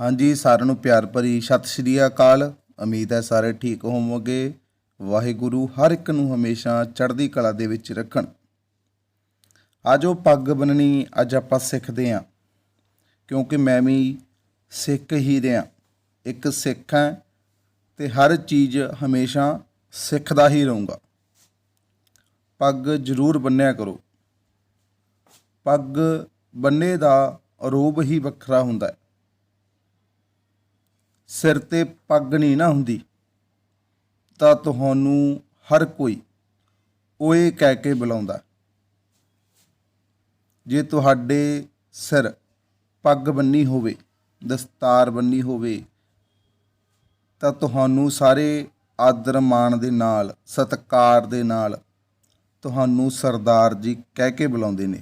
ਹਾਂਜੀ, ਸਾਰਿਆਂ ਨੂੰ ਪਿਆਰ ਭਰੀ ਸਤਿ ਸ਼੍ਰੀ ਅਕਾਲ। ਉਮੀਦ ਹੈ ਸਾਰੇ ਠੀਕ ਹੋਵੋਗੇ। ਵਾਹਿਗੁਰੂ ਹਰ ਇੱਕ ਨੂੰ ਹਮੇਸ਼ਾ ਚੜ੍ਹਦੀ ਕਲਾ ਦੇ ਵਿੱਚ ਰੱਖਣ। ਅੱਜ ਉਹ ਪੱਗ ਬੰਨਣੀ ਅੱਜ ਆਪਾਂ ਸਿੱਖਦੇ ਹਾਂ। ਕਿਉਂਕਿ ਮੈਂ ਵੀ ਸਿੱਖ ਹੀ ਰਿਹਾ। ਇੱਕ ਸਿੱਖ ਹਾਂ ਤੇ ਹਰ ਚੀਜ਼ ਹਮੇਸ਼ਾ ਸਿੱਖਦਾ ਹੀ ਰਹੂੰਗਾ। ਪੱਗ ਜ਼ਰੂਰ ਬੰਨਿਆ ਕਰੋ। ਪੱਗ ਬੰਨੇ ਦਾ ਰੂਪ ਹੀ ਵੱਖਰਾ ਹੁੰਦਾ ਹੈ। ਸਿਰ ਤੇ ਪੱਗ ਨਹੀਂ ਨਾ ਹੁੰਦੀ, ਤਾਂ ਤੁਹਾਨੂੰ ਹਰ ਕੋਈ ਓਏ ਕਹਿ ਕੇ ਬੁਲਾਉਂਦਾ, ਜੇ ਤੁਹਾਡੇ ਸਿਰ ਪੱਗ ਬੰਨੀ ਹੋਵੇ, ਦਸਤਾਰ ਬੰਨੀ ਹੋਵੇ, ਤਾਂ ਤੁਹਾਨੂੰ ਸਾਰੇ ਆਦਰ ਮਾਣ ਦੇ ਨਾਲ, ਸਤਿਕਾਰ ਦੇ ਨਾਲ ਤੁਹਾਨੂੰ ਸਰਦਾਰ ਜੀ ਕਹਿ ਕੇ ਬੁਲਾਉਂਦੇ ਨੇ।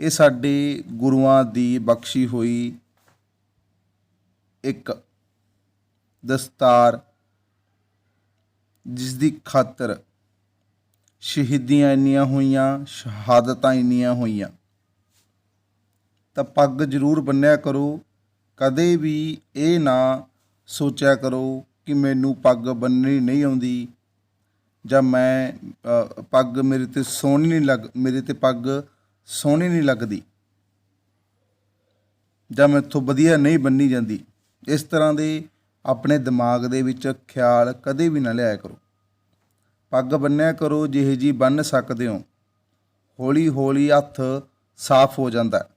ਇਹ ਸਾਡੇ ਗੁਰੂਆਂ ਦੀ ਬਖਸ਼ੀ ਹੋਈ ਇੱਕ ਦਸਤਾਰ ਜਿਸ ਦੀ ਖਾਤਰ ਸ਼ਹੀਦੀਆਂ ਇੰਨੀਆਂ ਹੋਈਆਂ, ਸ਼ਹਾਦਤਾਂ ਇੰਨੀਆਂ ਹੋਈਆਂ। ਤਾਂ ਪੱਗ ਜ਼ਰੂਰ ਬੰਨਿਆ ਕਰੋ, ਕਦੇ ਵੀ ਇਹ ਨਾ ਸੋਚਿਆ ਕਰੋ ਕਿ ਮੈਨੂੰ ਪੱਗ ਬੰਨਣੀ ਨਹੀਂ ਆਉਂਦੀ ਜਾਂ ਮੈਂ ਪੱਗ ਮੇਰੇ ਤੇ ਸੋਹਣੀ ਨਹੀਂ ਲੱਗ, ਮੇਰੇ ਤੇ ਪੱਗ ਸੋਹਣੀ ਨਹੀਂ ਲੱਗਦੀ ਜਾਂ ਮੈਥੋਂ ਵਧੀਆ ਨਹੀਂ ਬੰਨੀ ਜਾਂਦੀ। ਇਸ ਤਰ੍ਹਾਂ ਦੇ ਆਪਣੇ ਦਿਮਾਗ ਦੇ ਵਿੱਚ ਖਿਆਲ ਕਦੇ ਵੀ ਨਾ ਲਿਆਇਆ ਕਰੋ। ਪੱਗ ਬੰਨਿਆ ਕਰੋ, ਜਿਹੇ ਜੀ ਬੰਨ ਸਕਦੇ ਹੋ। ਹੌਲੀ ਹੌਲੀ ਹੱਥ ਸਾਫ਼ ਹੋ ਜਾਂਦਾ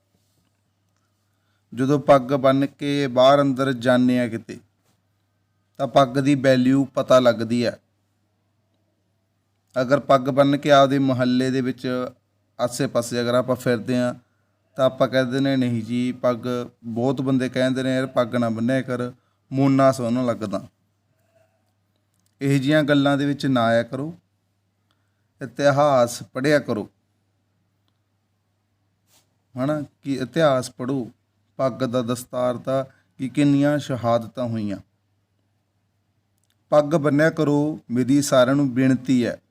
ਜਦੋਂ ਪੱਗ ਬੰਨ ਕੇ ਬਾਹਰ ਅੰਦਰ ਜਾਂਦੇ ਆ ਕਿਤੇ, ਤਾਂ ਪੱਗ ਦੀ ਵੈਲਿਊ ਪਤਾ ਲੱਗਦੀ ਹੈ। ਅਗਰ ਪੱਗ ਬੰਨ ਕੇ ਆਪਦੇ ਮੁਹੱਲੇ ਦੇ ਵਿੱਚ ਆਸੇ-ਪਾਸੇ ਅਗਰ ਆਪਾਂ ਫਿਰਦੇ ਆ ਤਾਂ ਆਪਾਂ ਕਹਿੰਦੇ ਨੇ ਨਹੀਂ ਜੀ, ਪੱਗ ਬਹੁਤ ਬੰਦੇ ਕਹਿੰਦੇ ਨੇ, ਯਾਰ ਪੱਗ ਨਾ ਬੰਨਿਆ ਕਰ ਮੋਨਾ ਸੋਹਣਾ ਲੱਗਦਾ। ਇਹ ਜੀਆਂ ਗੱਲਾਂ ਦੇ ਵਿੱਚ ਨਾ ਆਇਆ ਕਰੋ, ਇਤਿਹਾਸ ਪੜ੍ਹਿਆ ਕਰੋ। ਹਨਾ, ਕਿ ਇਤਿਹਾਸ ਪੜੋ ਪੱਗ ਦਾ ਦਸਤਾਰ ਦਾ, ਕਿ ਕਿੰਨੀਆਂ ਸ਼ਹਾਦਤਾਂ ਹੋਈਆਂ। ਪੱਗ ਬੰਨਿਆ ਕਰੋ, ਮੇਰੀ ਸਾਰਿਆਂ ਨੂੰ ਬੇਨਤੀ ਹੈ।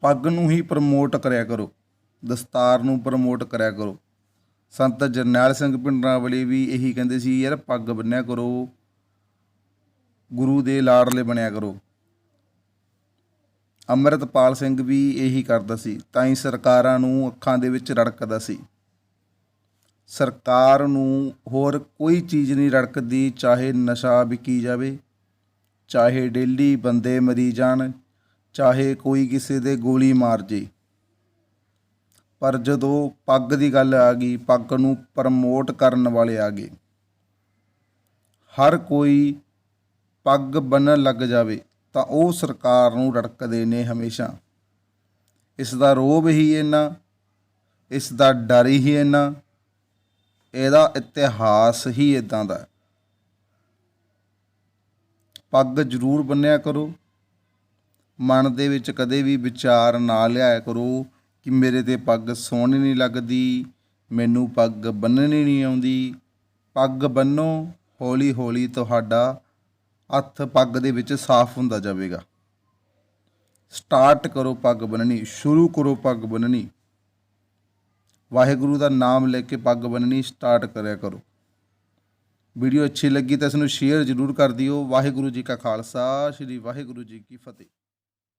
ਪੱਗ ਨੂੰ ਹੀ ਪ੍ਰਮੋਟ ਕਰਿਆ ਕਰੋ। ਦਸਤਾਰ ਨੂੰ ਪ੍ਰਮੋਟ ਕਰਿਆ ਕਰੋ। ਸੰਤ ਜਰਨੈਲ ਸਿੰਘ ਪਿੰਡਰਾਵਲੀ ਵੀ ਇਹੀ ਕਹਿੰਦੇ ਸੀ, ਯਾਰ ਪੱਗ ਬੰਨਿਆ ਕਰੋ, ਗੁਰੂ ਦੇ ਲਾੜਲੇ ਬਣਿਆ ਕਰੋ। ਅੰਮ੍ਰਿਤਪਾਲ ਸਿੰਘ ਵੀ ਇਹੀ ਕਰਦਾ ਸੀ, ਤਾਂ ਹੀ ਸਰਕਾਰਾਂ ਨੂੰ ਅੱਖਾਂ ਦੇ ਵਿੱਚ ਰੜਕਦਾ ਸੀ। ਸਰਕਾਰ ਨੂੰ ਹੋਰ ਕੋਈ ਚੀਜ਼ ਨਹੀਂ ਰੜਕਦੀ, ਚਾਹੇ ਨਸ਼ਾ ਵਿਕੀ ਜਾਵੇ, ਚਾਹੇ ਡੇਲੀ ਬੰਦੇ ਮਰੀ ਜਾਣ, ਚਾਹੇ ਕੋਈ ਕਿਸੇ ਦੇ ਗੋਲੀ ਮਾਰ ਜੇ। ਪਰ ਜਦੋਂ ਪੱਗ ਦੀ ਗੱਲ ਆ ਗਈ, ਪੱਗ ਨੂੰ ਪ੍ਰਮੋਟ ਕਰਨ ਵਾਲੇ ਆ ਗਏ। ਹਰ ਕੋਈ ਪੱਗ ਬੰਨਣ ਲੱਗ ਜਾਵੇ ਤਾਂ ਉਹ ਸਰਕਾਰ ਨੂੰ ਰੜਕਦੇ ਨੇ ਹਮੇਸ਼ਾ। ਇਸ ਦਾ ਰੋਬ ਹੀ ਇੰਨਾ, ਇਸ ਦਾ ਡਰ ਹੀ ਇੰਨਾ, ਇਹਦਾ ਇਤਿਹਾਸ ਹੀ ਇਦਾਂ ਦਾ ਪੱਗ ਜ਼ਰੂਰ ਬੰਨਿਆ ਕਰੋ, ਮਨ ਦੇ ਵਿੱਚ ਕਦੇ ਵੀ ਵਿਚਾਰ ਨਾ ਲਿਆਇਆ ਕਰੋ ਕਿ ਮੇਰੇ ਤੇ ਪੱਗ ਸੋਹਣੀ ਨਹੀਂ ਲੱਗਦੀ, ਮੈਨੂੰ ਪੱਗ ਬੰਨਣੀ ਨਹੀਂ ਆਉਂਦੀ। ਪੱਗ ਬੰਨੋ ਹੌਲੀ ਹੌਲੀ ਤੁਹਾਡਾ ਹੱਥ ਪੱਗ ਦੇ ਵਿੱਚ ਸਾਫ਼ ਹੁੰਦਾ ਜਾਵੇਗਾ। ਸਟਾਰਟ ਕਰੋ ਪੱਗ ਬੰਨਣੀ ਸ਼ੁਰੂ ਕਰੋ ਪੱਗ ਬੰਨਣੀ ਵਾਹਿਗੁਰੂ ਦਾ ਨਾਮ ਲੈ ਕੇ ਪੱਗ ਬੰਨਣੀ ਸਟਾਰਟ ਕਰਿਆ ਕਰੋ। ਵੀਡੀਓ ਅੱਛੀ ਲੱਗੀ ਤਾਂ ਇਸ ਨੂੰ ਸ਼ੇਅਰ ਜ਼ਰੂਰ ਕਰ ਦਿਓ। ਵਾਹਿਗੁਰੂ ਜੀ ਕਾ ਖਾਲਸਾ, ਸ੍ਰੀ ਵਾਹਿਗੁਰੂ ਜੀ ਕੀ ਫਤਿਹ।